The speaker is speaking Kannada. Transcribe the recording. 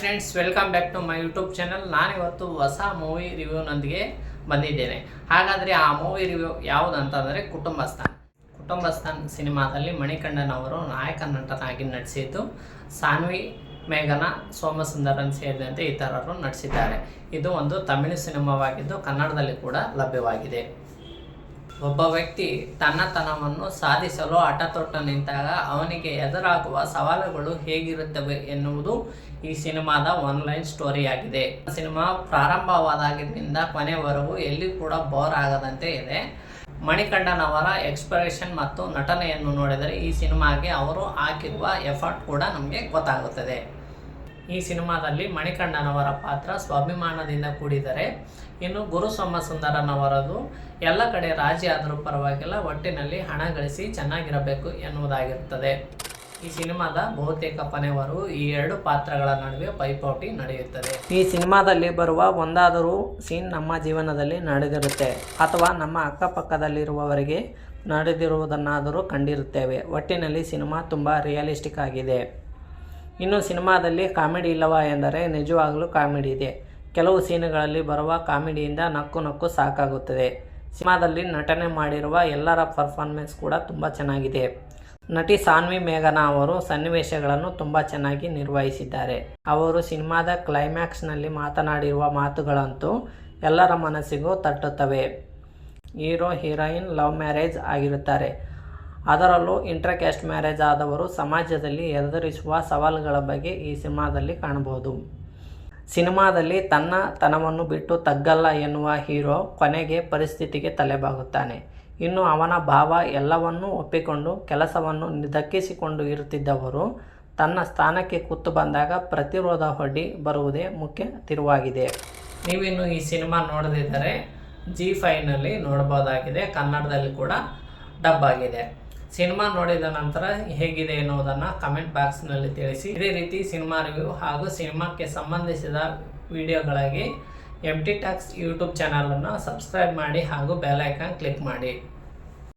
Friends welcome back to my YouTube channel ನಾನಿವತ್ತು ಹೊಸ ಮೂವಿ ರಿವ್ಯೂನೊಂದಿಗೆ ಬಂದಿದ್ದೇನೆ. ಹಾಗಾದರೆ ಆ ಮೂವಿ ರಿವ್ಯೂ ಯಾವುದಂತಂದರೆ ಕುಟುಂಬಸ್ಥಾನ್ ಕುಟುಂಬಸ್ಥಾನ್ ಸಿನಿಮಾದಲ್ಲಿ ಮಣಿಕಂಡನ್ ಅವರು ನಾಯಕ ನಟನಾಗಿ ನಟಿಸಿದ್ದು ಸಾನ್ವಿ, ಮೇಘನ, ಸೋಮಸುಂದರನ್ ಸೇರಿದಂತೆ ಇತರರು ನಟಿಸಿದ್ದಾರೆ. ಇದು ಒಂದು ತಮಿಳು ಸಿನಿಮಾವಾಗಿದ್ದು ಕನ್ನಡದಲ್ಲಿ ಕೂಡ ಲಭ್ಯವಾಗಿದೆ. ಒಬ್ಬ ವ್ಯಕ್ತಿ ತನ್ನತನವನ್ನು ಸಾಧಿಸಲು ಹಠತೊಟ್ಟು ನಿಂತಾಗ ಅವನಿಗೆ ಎದುರಾಗುವ ಸವಾಲುಗಳು ಹೇಗಿರುತ್ತವೆ ಎನ್ನುವುದು ಈ ಸಿನಿಮಾದ ಒನ್ಲೈನ್ ಸ್ಟೋರಿಯಾಗಿದೆ. ಸಿನಿಮಾ ಪ್ರಾರಂಭವಾದಾಗಿದ್ದರಿಂದ ಕೊನೆವರೆಗೂ ಎಲ್ಲಿ ಕೂಡ ಬೋರ್ ಆಗದಂತೆ ಇದೆ. ಮಣಿಕಣ್ಣನವರ ಅವರ ಎಕ್ಸ್ಪ್ರೆಷನ್ ಮತ್ತು ನಟನೆಯನ್ನು ನೋಡಿದರೆ ಈ ಸಿನಿಮಾಗೆ ಅವರು ಹಾಕಿರುವ ಎಫರ್ಟ್ ಕೂಡ ನಮಗೆ ಗೊತ್ತಾಗುತ್ತದೆ. ಈ ಸಿನಿಮಾದಲ್ಲಿ ಮಣಿಕಂಡನವರ ಪಾತ್ರ ಸ್ವಾಭಿಮಾನದಿಂದ ಕೂಡಿದರೆ, ಇನ್ನು ಗುರು ಸುಂದರನವರದು ಎಲ್ಲ ಕಡೆ ರಾಜಿ ಆದರೂ ಪರವಾಗಿಲ್ಲ, ಒಟ್ಟಿನಲ್ಲಿ ಹಣ ಗಳಿಸಿ ಚೆನ್ನಾಗಿರಬೇಕು ಎನ್ನುವುದಾಗಿರುತ್ತದೆ. ಈ ಸಿನಿಮಾದ ಬಹುತೇಕ ಕೊನೆವರು ಈ ಎರಡು ಪಾತ್ರಗಳ ನಡುವೆ ಪೈಪೋಟಿ ನಡೆಯುತ್ತದೆ. ಈ ಸಿನಿಮಾದಲ್ಲಿ ಬರುವ ಒಂದಾದರೂ ಸೀನ್ ನಮ್ಮ ಜೀವನದಲ್ಲಿ ನಡೆದಿರುತ್ತೆ ಅಥವಾ ನಮ್ಮ ಅಕ್ಕಪಕ್ಕದಲ್ಲಿರುವವರಿಗೆ ನಡೆದಿರುವುದನ್ನಾದರೂ ಕಂಡಿರುತ್ತೇವೆ. ಒಟ್ಟಿನಲ್ಲಿ ಸಿನಿಮಾ ತುಂಬ ರಿಯಲಿಸ್ಟಿಕ್ ಆಗಿದೆ. ಇನ್ನು ಸಿನಿಮಾದಲ್ಲಿ ಕಾಮಿಡಿ ಇಲ್ಲವಾ ಎಂದರೆ ನಿಜವಾಗಲೂ ಕಾಮಿಡಿ ಇದೆ. ಕೆಲವು ಸೀನುಗಳಲ್ಲಿ ಬರುವ ಕಾಮಿಡಿಯಿಂದ ನಕ್ಕು ನಕ್ಕು ಸಾಕಾಗುತ್ತದೆ. ಸಿನಿಮಾದಲ್ಲಿ ನಟನೆ ಮಾಡಿರುವ ಎಲ್ಲರ ಪರ್ಫಾರ್ಮೆನ್ಸ್ ಕೂಡ ತುಂಬ ಚೆನ್ನಾಗಿದೆ. ನಟಿ ಸಾನ್ವಿ ಮೇಘನಾ ಅವರು ಸನ್ನಿವೇಶಗಳನ್ನು ತುಂಬ ಚೆನ್ನಾಗಿ ನಿರ್ವಹಿಸಿದ್ದಾರೆ. ಅವರು ಸಿನಿಮಾದ ಕ್ಲೈಮ್ಯಾಕ್ಸ್ನಲ್ಲಿ ಮಾತನಾಡಿರುವ ಮಾತುಗಳಂತೂ ಎಲ್ಲರ ಮನಸ್ಸಿಗೂ ತಟ್ಟುತ್ತವೆ. ಹೀರೋ, ಹೀರೋಯಿನ್, ಲವ್ ಮ್ಯಾರೇಜ್ ಆಗಿರುತ್ತಾರೆ. ಅದರಲ್ಲೂ ಇಂಟರ್ ಕ್ಯಾಸ್ಟ್ ಮ್ಯಾರೇಜ್ ಆದವರು ಸಮಾಜದಲ್ಲಿ ಎದುರಿಸುವ ಸವಾಲುಗಳ ಬಗ್ಗೆ ಈ ಸಿನಿಮಾದಲ್ಲಿ ಕಾಣಬಹುದು. ಸಿನಿಮಾದಲ್ಲಿ ತನ್ನ ತನವನ್ನು ಬಿಟ್ಟು ತಗ್ಗಲ್ಲ ಎನ್ನುವ ಹೀರೋ ಕೊನೆಗೆ ಪರಿಸ್ಥಿತಿಗೆ ತಲೆಬಾಗುತ್ತಾನೆ. ಇನ್ನು ಅವನ ಭಾವ ಎಲ್ಲವನ್ನೂ ಒಪ್ಪಿಕೊಂಡು ಕೆಲಸವನ್ನು ದಕ್ಕಿಸಿಕೊಂಡು ಇರುತ್ತಿದ್ದವರು ತನ್ನ ಸ್ಥಾನಕ್ಕೆ ಕೂತು ಬಂದಾಗ ಪ್ರತಿರೋಧ ಹೊಡ್ಡಿ ಬರುವುದೇ ಮುಖ್ಯ ತಿರುವಾಗಿದೆ. ನೀವಿನ್ನು ಈ ಸಿನಿಮಾ ನೋಡದಿದ್ದರೆ ಜಿ ಫೈನಲ್ಲಿ ನೋಡ್ಬೋದಾಗಿದೆ ಕನ್ನಡದಲ್ಲಿ ಕೂಡ ಡಬ್ ಆಗಿದೆ. ಸಿನಿಮಾ ನೋಡಿದ ನಂತರ ಹೇಗಿದೆ ಎನ್ನುವುದನ್ನು ಕಮೆಂಟ್ ಬಾಕ್ಸ್ನಲ್ಲಿ ತಿಳಿಸಿ. ಇದೇ ರೀತಿ ಸಿನಿಮಾ ರಿವ್ಯೂ ಹಾಗೂ ಸಿನಿಮಾಕ್ಕೆ ಸಂಬಂಧಿಸಿದ ವಿಡಿಯೋಗಳಿಗೆ ಎಂ ಟಿ ಟ್ಯಾಕ್ಸ್ ಯೂಟ್ಯೂಬ್ ಚಾನಲನ್ನು ಸಬ್ಸ್ಕ್ರೈಬ್ ಮಾಡಿ ಹಾಗೂ ಬೆಲ್ ಐಕಾನ್ ಕ್ಲಿಕ್ ಮಾಡಿ.